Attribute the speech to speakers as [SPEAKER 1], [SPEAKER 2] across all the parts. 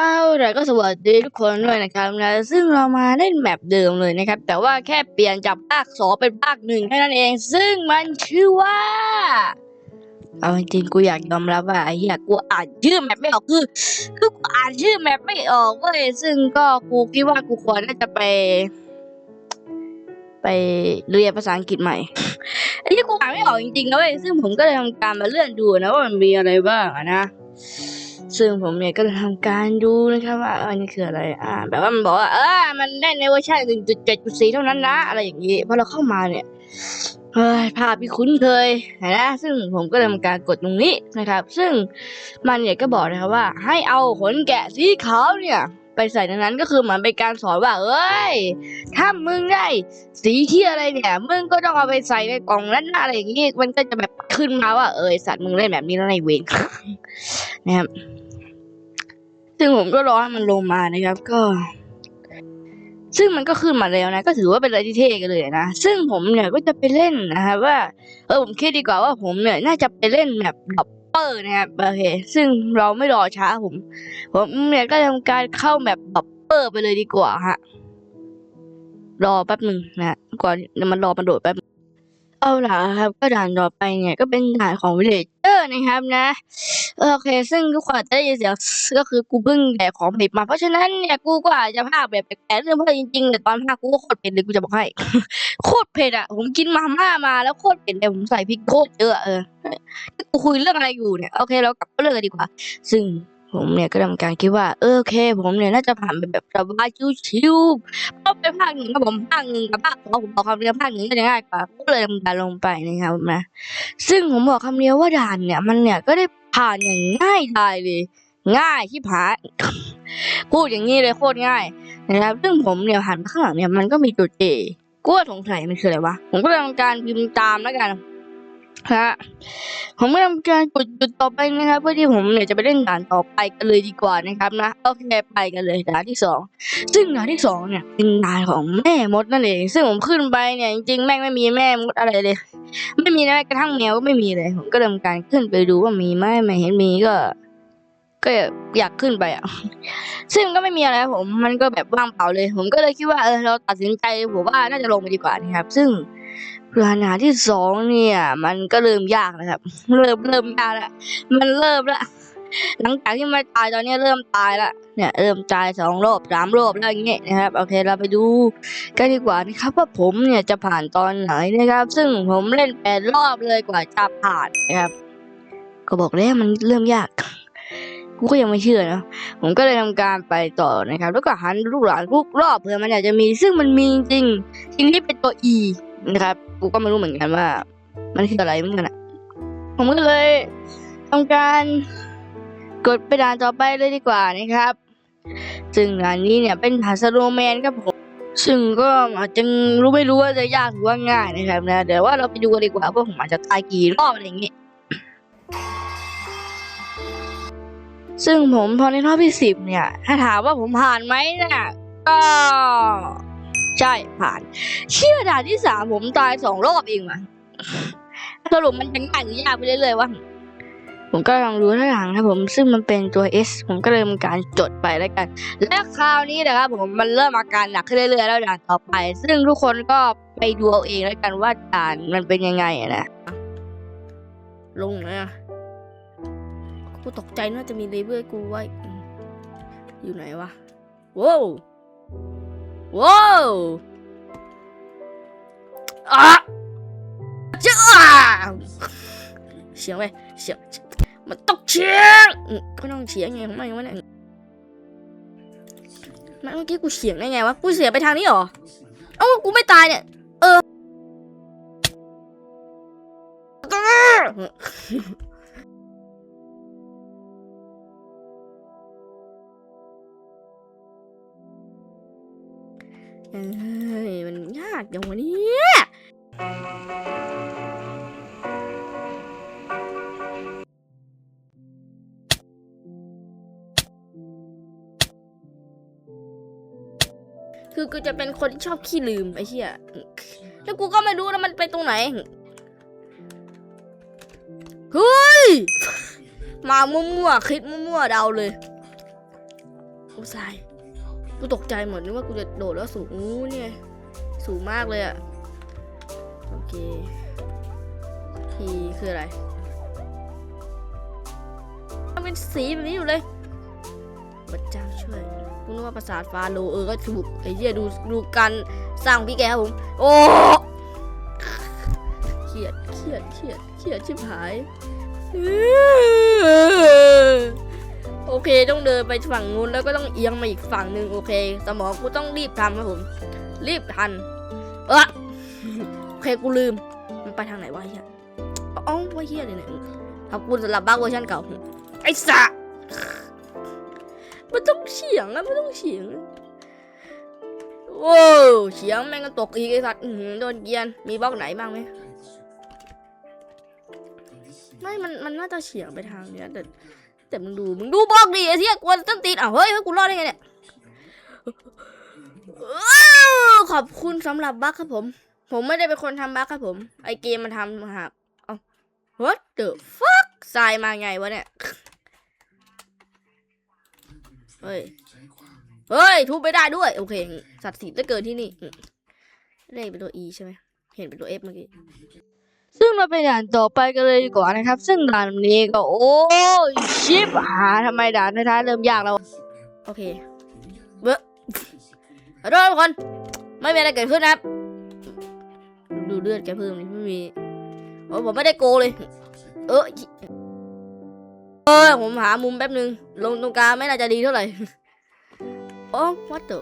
[SPEAKER 1] เอาล่ะก็สวัสดีทุกคนด้วยนะครับนะซึ่งเรามาเล่นแมปเดิมเลยนะครับ แต่ว่าแค่เปลี่ยนจากภาคสองเป็นภาคหนึ่งแค่นั้นเอง ซึ่งมันชื่อว่า เอาจริงๆกูอยากยอมรับว่าไอ้เหี้ยกูอ่านชื่อแมปไม่ออกคือคือกูอ่านชื่อแมปไม่ออกเว้ยซึ่งก็กูคิดว่ากูควรน่าจะไป ไปเรียนภาษาอังกฤษใหม่ไอ้ที่กูอ่านไม่ออกจริงๆนะเว้ยซึ่งผมก็เลยทำการมาเลื่อนดูนะว่ามันมีอะไรบ้างนะ ซึ่งผมเนี่ยก็ทำการดูนะครับว่าอันี่คืออะไร อ่า แบบว่ามันบอกว่าเออมันได้ในเวอร์ชัน1.7.4 เท่านั้นนะ อะไรอย่างนี้พอเราเข้ามาเนี่ยเฮ้ยภาพที่คุ้นเคยนะ ซึ่งผมก็ทำการกดตรงนี้นะครับ ซึ่งมันเนี่ยก็บอกนะครับว่าให้เอาขนแกะสีขาวเนี่ย ไปใส่ในนั้นก็คือเหมือนเป็นการสอนว่าเอ้ยถ้ามึงได้สีที่อะไรเนี่ยมึงก็ต้องเอาไปใส่ในกล่องนั้นอะไรอย่างนี้มันก็จะแบบขึ้นมาว่า เออไอ้สัตว์มึงเล่นแบบนี้แล้วในเวรนะครับซึ่งผมก็รอให้มันลงมานะครับ ก็ ซึ่งมันก็ขึ้นมาแล้วนะ ก็ถือว่าเป็นอะไรที่เท่กันเลยนะ ซึ่งผมเนี่ยก็จะไปเล่นนะครับว่า เออผมคิดดีกว่าว่าผมเนี่ย น่าจะไปเล่นแบบดับ ปอร์นะครับโอเคซึ่งเราไม่รอช้าผม ผมเนี่ยก็ทำการเข้าแบบดับเปอร์ไปเลยดีกว่าฮะรอแป๊บหนึ่งนะฮะก่อนมันรอมันโดดแป๊บเอาล่ะครับ ก็ด่านต่อไปเนี่ยก็เป็นด่านของวิลเลจ นะครับนะโอเค ซึ่งทุกคนจะได้ยินเสียงก็คือกูเพิ่งแดกของผิดมาเพราะฉะนั้นเนี่ยกูก็อาจจะภาคแบบแปลกๆเรื่องเพราะจริงๆแต่ตอนภาคกูก็โคตรเผ็ดเลยกูจะบอกให้โคตรเผ็ดอะผมกินมาม่ามาแล้วโคตรเผ็ดเลยผมใส่พริกโคตรเยอะเออกูคุยเรื่องอะไรอยู่เนี่ยโอเคเรากลับเรื่องกันดีกว่า ซึ่ง ผมเนี่ยก็ทำการคิดว่าเออโอเค ผมเนี่ยน่าจะผ่านไปแบบสบายชิวๆเพราะเป็นภาคหนึ่งครับผมภาคหนึ่งกับภาคสองผมบอกคำเดียวภาคหนึ่งก็จะง่ายกว่าก็เลยทำการลงไปนะครับนะซึ่งผมบอกคำเดียวว่าด่านเนี่ยมันเนี่ยก็ได้ผ่านอย่างง่ายดายเลย ง่ายที่ผายพูดอย่างนี้เลยโคตรง่ายนะครับซึ่งผมเนี่ยหันไปข้างหลังเนี่ยมันก็มีจุดเอกูก็สงสัยมันคืออะไรวะผมก็เลยทำการพิมพ์ตามแล้วกัน ฮะผมก็ทำการกดหยุดต่อไปนะครับเพื่อที่ผมเนี่ยจะไปเล่นด่านต่อไปกันเลยดีกว่านะครับนะโอเคไปกันเลยด่านที่สองซึ่งด่านที่สองเนี่ยเป็นด่านของแม่มดนั่นเองซึ่งผมขึ้นไปเนี่ยจริงๆแม่งไม่มีแม่มดอะไรเลย ไม่มีแม้กระทั่งแมวก็ไม่มีเลย ผมก็ทำการขึ้นไปดูว่ามีไหมไม่เห็นมีก็ ก็อยากขึ้นไปอะซึ่งก็ไม่มีอะไรผมมันก็แบบว่างเปล่าเลย ผมก็เลยคิดว่าเออเราตัดสินใจผมว่าน่าจะลงไปดีกว่านะครับ ซึ่ง ปัญหาที่สองเนี่ย มันก็เริ่มยากนะครับ เริ่มเริ่มยากแล้วมันเริ่มละหลังจากที่มาตายตอนนี้เริ่มตายละเนี่ยเริ่มตายสองรอบสามรอบแล้วอย่างเงี้ยนะครับโอเคเราไปดูกันดีกว่านะครับว่าผมเนี่ยจะผ่านตอนไหนนะครับ ซึ่งผมเล่นแปดรอบเลยกว่าจะผ่านนะครับ ก็บอกแล้วมันเริ่มยากกูก็ยังไม่เชื่อนะผมก็เลยทำการไปต่อนะครับ แล้วก็หันลูกหลานทุกรอบเผื่อมันอยากจะมีซึ่งมันมีจริงทีนี้เป็นตัว E นะครับกูก็ไม่รู้เหมือนกันว่า มันคืออะไรเหมือนกันอะผมก็เลยทำการกดไปด่านต่อไปเลยดีกว่านะครับ ซึ่งด่านนี้เนี่ยเป็นด่าสโลแมนครับผมซึ่งก็อาจจะรู้ไม่รู้ว่าจะยากหรือว่าง่ายนะครับนะเดี๋ยวว่าเราไปดูกันดีกว่าว่าผมอาจจะตายกี่รอบอะไรอย่างงี้ซึ่งผมพอในรอบที่สิบเนี่ย ถ้าถามว่าผมผ่านไหมเนี่ยก็ ใช่ผ่าน เชื่อด่านที่สามผมตายสองรอบเองว่ะสรุปมันจะง่ายหรือยากไปเรื่อยๆวะผมก็ลองดูท่าทางนะผมซึ่งมันเป็นตัว S ผมก็เลยทำการจดไปแล้วกัน และคราวนี้นะครับผมมันเริ่มอาการหนักขึ้นเรื่อยๆแล้วด่านต่อไป ซึ่งทุกคนก็ไปดูเอาเองแล้วกันว่าด่านมันเป็นยังไงอะนะ
[SPEAKER 2] ลงนะกูตกใจน่าจะมีเลเวลกูไว้อืมอยู่ไหนวะว้าว ว้าวอะจ้าเสียงไปเสียงมันต้องเสียงก็ต้องเสียงไงของมันวะเนี่ยมันเมื่อกี้กูเสียงได้ไงวะ กูเสียไปทางนี้เหรอ เอ้า กูไม่ตายเนี่ย เออ เอ้ยมันยากอย่างวะเนี่ยคือกูจะเป็นคนที่ชอบขี้ลืมไอ้เหี้ย แล้วกูก็ไม่รู้นะมันไปตรงไหน เฮ้ย มามั่วๆคิดมั่วๆ เดาเลยอุยสาย กูตกใจหมดนึกว่ากูจะโดดแล้วสูงอู้เนี่ยสูงมากเลยอะโอเคทีคืออะไรมันเป็นสีแบบนี้อยู่เลยพระเจ้าช่วยกูนึกว่าปราสาทฟาโรเออก็ถูกไอ้เหี้ยดูดูการสร้างของพี่แกครับผมโอ้เครียดเครียดเครียดเครียดชิบหาย โอเคต้องเดินไปฝั่งนู้นแล้วก็ต้องเอียงมาอีกฝั่งหนึ่งโอเค สมองกูต้องรีบทำครับผม รีบทันเออโอเคกูลืม มันไปทางไหนวะเฮียอ้าว่าเฮียเลยเนี่ยขอบคุณสำหรับบ้าเวอร์ชันเก่าไอ้สะมันต้องเฉียงอะมันต้องเฉียงโว้เฉียงแม่งก็ตกอีกไอ้สัตว์โดนเกียนมีบล็อกไหนบ้างไหมไม่มันมันน่าจะเฉียงไปทางเนี้ยแต่ แต่มึงดูมึงดูบล็อกดิไอ้เหี้ยกวนต้นตีนอ้าวเฮ้ยเฮ้ยกูรอดได้ไงเนี่ยขอบคุณสำหรับบั๊กครับผม ผมไม่ได้เป็นคนทำบั๊กครับผม ไอเกมมันทำมาหากเอา what the fuck ทรายมาไงวะเนี่ย เฮ้ย เฮ้ย ทุบไม่ได้ด้วย โอเค สัตว์สีได้เกินที่นี่เลขเป็นตัว E ใช่ไหม เห็นเป็นตัว F เมื่อกี้
[SPEAKER 1] ซึ่งเราไปด่านต่อไปกันเลยดีกว่านะครับ ซึ่งด่านนี้ก็โอ้ยชิบหาทำไมด่านท้ายๆเริ่มยากแล้ว
[SPEAKER 2] โอเคเบ้อขอโทษทุกคนไม่มีอะไรเกิดขึ้นนะครับ ดูเลือดแกเพิ่มนี่ไม่มีโอ้ผมไม่ได้โกเลย เออเออผมหามุมแป๊บนึง ลงตรงกลางไม่น่าจะดีเท่าไหร่โอ้ what the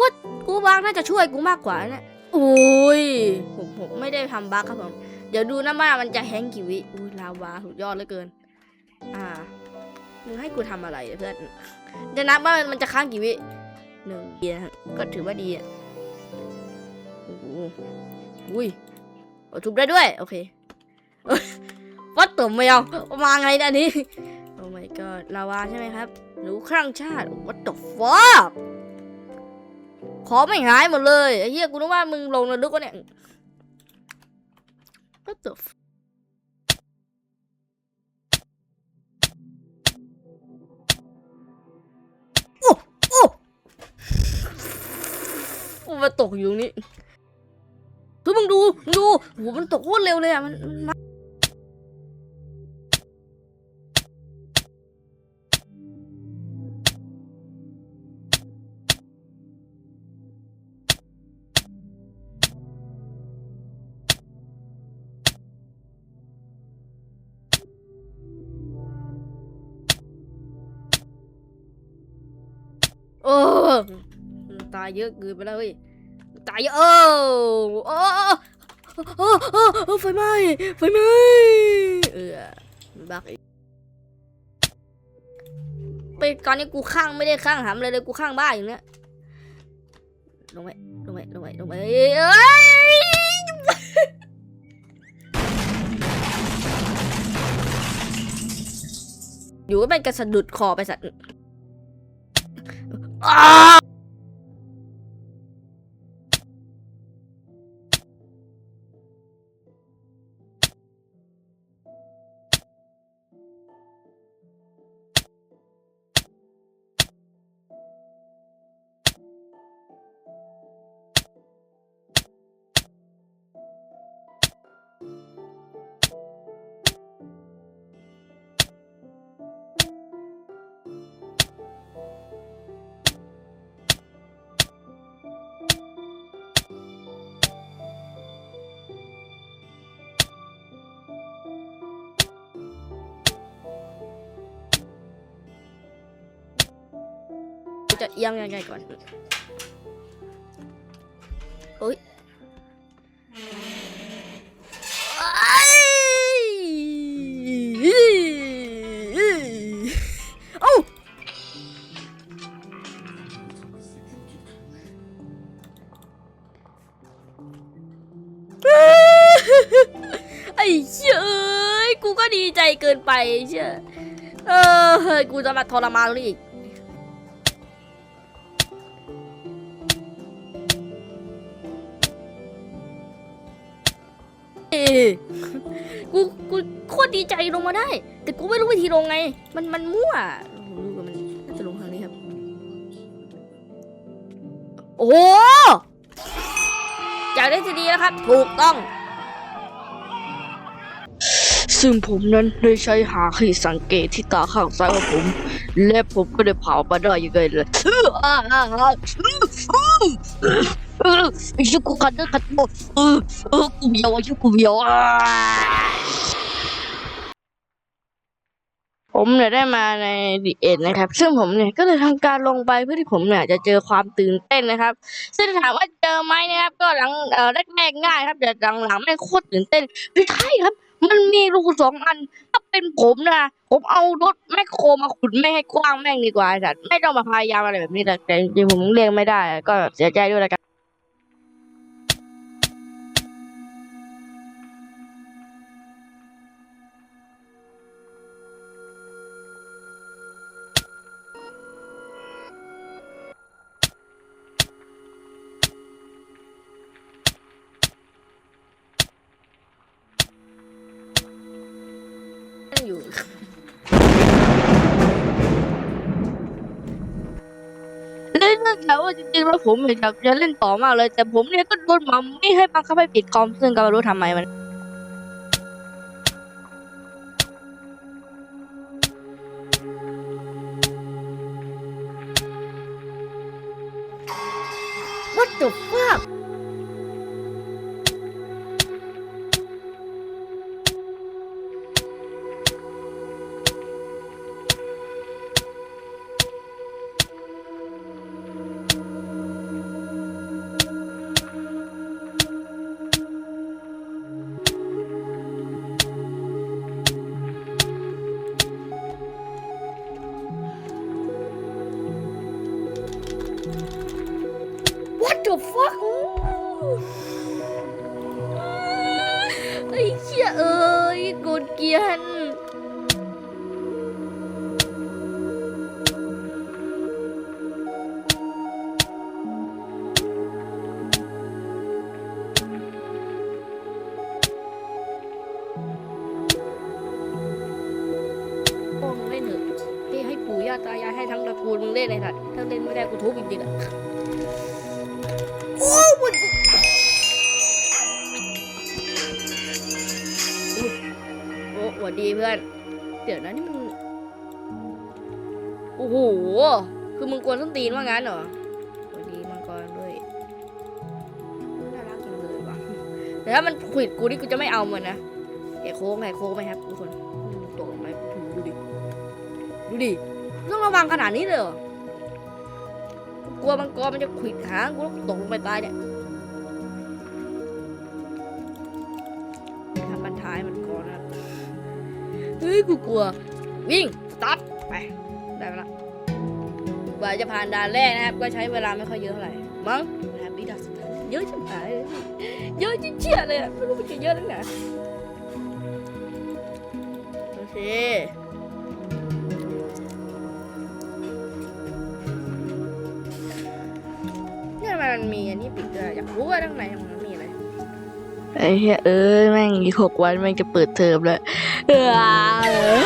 [SPEAKER 2] what กูวางน่าจะช่วยกูมากกว่านี่ยโอ้ยผมผมไม่ได้ทำบั๊กครับผม เดี๋ยวดูนะว่ามันจะแฮงกี่วิ อุ้ยลาวาสุดยอดเหลือเกิน อ่า มึงให้กูทำอะไรเพื่อนจะนับว่ามันจะค้างกี่วิหนึ่งเดียก็ถือว่าดีอะโอ้โหอุ้ยโอ้ทุบได้ด้วย โอเควัดตัวไม่เอามาไงในอันนี้ โอ้ my god ลาวาใช่ไหมครับหนูครั่งชาติ what the fuck ขอไม่หายหมดเลยไอ้เหี้ยกูนึกว่ามึงลงนรกวะเนี่ย what the f- โอ้โอ้โอ้มันตกอยู่ตรงนี้ทุกมึงดู มึงดูโหมันตกโคตรเร็วเลยอะ มันมัน โอ้ตายเยอะเกินไปแล้วเฮ้ยตายเยอะโอ้โอ้โอ้ไฟไหม้ไฟไหม้เออมันบักไปตอนนี้กูข้างไม่ได้ข้างหำเลยเลยกูข้างบ้าอยู่เนี่ยลงไปลงไปลงไปลงไปเอ้ยอยู่ก็เป็นกระสะดุดคอไปสัตว์ อ้ จะเอียงยังไงก่อนโอ้ยอ้ายเอ้าไอ้เชี่ยเอ้ยกูก็ดีใจเกินไปเชี่ยเออเฮ้ยกูจะมาทรมานตรงนี้อีก กูกูโคตรดีใจลงมาได้ แต่กูไม่รู้วิธีลงไง มันมันมั่วผมรู้ว่ามันน่าจะลงทางนี้ครับ โอ้โหจากได้ทีดีแล้วครับ ถูกต้อง
[SPEAKER 1] ซึ่งผมนั้นได้ใช้หาขีดสังเกตที่ตาข้างซ้ายของผม และผมก็ได้เผาไปได้ยังไงล่ะ เออไอ้ชิคุคันเดอร์คันโตเออเออกูเบียวไอ้ชิคุเบียวอ่าผมเนี่ยได้มาในดีเอ็ดนะครับ ซึ่งผมเนี่ยก็เลยทำการลงไปเพื่อที่ผมเนี่ยจะเจอความตื่นเต้นนะครับ ซึ่งถามว่าเจอไหมนะครับ ก็หลังเอ่อแรกๆง่ายครับแต่หลังๆไม่งโคตรตื่นเต้นไม่ใช่ครับ มันมีรูสองอันถ้าเป็นผมนะผมเอารถแมคโครมาขุดไม่ให้กว้างแม่งดีกว่าไอ้สัตว์ไม่ต้องมาพยายามอะไรแบบนี้แต่จริงๆผมเรียกไม่ได้ ก็เสียใจด้วยละกัน
[SPEAKER 2] อยู่
[SPEAKER 1] เล่นตั้งแต่ว่าจริงๆแล้วผมอยากจะเล่นต่อมากเลย แต่ผมเนี่ยก็โดนมัมไม่ให้บังคับให้ปิดคอมซึ่งก็ไม่รู้ทำไมมัน
[SPEAKER 2] วัดจบฟาก วัดจบฟากไอ้เชี่ยเอ้ยโกดเกียนพ่อมึงเล่นเถอะที่ให้ปู่ย่าตายายให้ทั้งตระกูลมึงเล่นเลยสัตว์ถ้าเล่นไม่ได้กูทุบจริงๆอะ วัดดีเพื่อน เดี๋ยวนะนี่มึงโอ้โห คือมึงกวนส้นตีนว่างั้นเหรอหวัดดีมังกรด้วยน่ารักจังเลยว่ะแต่ถ้ามันขวิดกูนี่กูจะไม่เอามันนะแหกโค้งแหกโค้งไหมครับทุกคนอืมตกลงไปดูดิ ดูดิ ต้องระวังขนาดนี้เลยเหรอกลัวมังกรมันจะขวิดหางกูแล้วกูตกลงไปตายเนี่ย กูกลัว วิ่งสตาร์ทไปได้แล้วกว่าจะผ่านด่านแรกนะครับ ก็ใช้เวลาไม่ค่อยเยอะเท่าไหร่มั้งนะครับนี่ด่านสุดท้ายเยอะชิบหายเลยเยอะจิ๊เชี่ยเลยไม่รู้มันจะเยอะตั้งไหนโอเคเนี่ยมันมีอันนี้ปิดด้วยอยากรู้ว่าข้างในมันมีอะไร
[SPEAKER 1] ไอ้เหี้ยเอ้ยแม่งอีกหกวันแม่งจะเปิดเทอมแล้ว อ